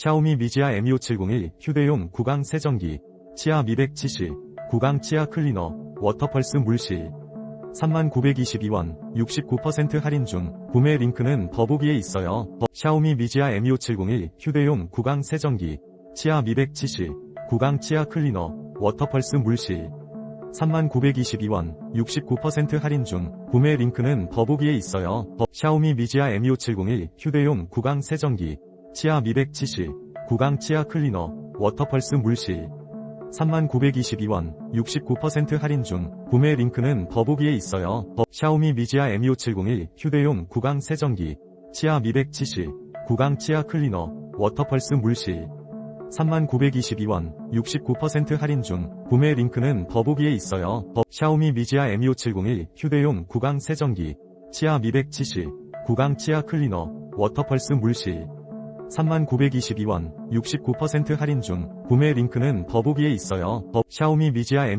샤오미 미지아 M2570이 휴대용 구강 세정기, 치아 미백 치실, 구강 치아 클리너, 워터펄스 물실. 3922원, 69% 할인 중, 구매 링크는 더보기에 있어요. 더- 샤오미 미지아 M2570이 휴대용 구강 세정기, 치아 미백 치실, 구강 치아 클리너, 워터펄스 물실. 3922원, 69% 할인 중, 구매 링크는 더보기에 있어요. 더- 샤오미 미지아 M2570이 휴대용 구강 세정기, 치아 미백 치실, 구강 치아 클리너, 워터펄스 물실. 3922원, 69% 할인 중, 구매 링크는 더보기에 있어요. 더- 샤오미 미지아 M2570이 휴대용 구강 세정기, 치아 미백 치실, 구강 치아 클리너, 워터펄스 물실. 3922원, 69% 할인 중, 구매 링크는 더보기에 있어요. 더- 샤오미 미지아 M2570이 휴대용 구강 세정기, 치아 미백 치실, 구강 치아 클리너, 워터펄스 물실. 3922원, 69% 할인 중, 구매 링크는 더보기에 있어요. 더- 샤오미 미지아 M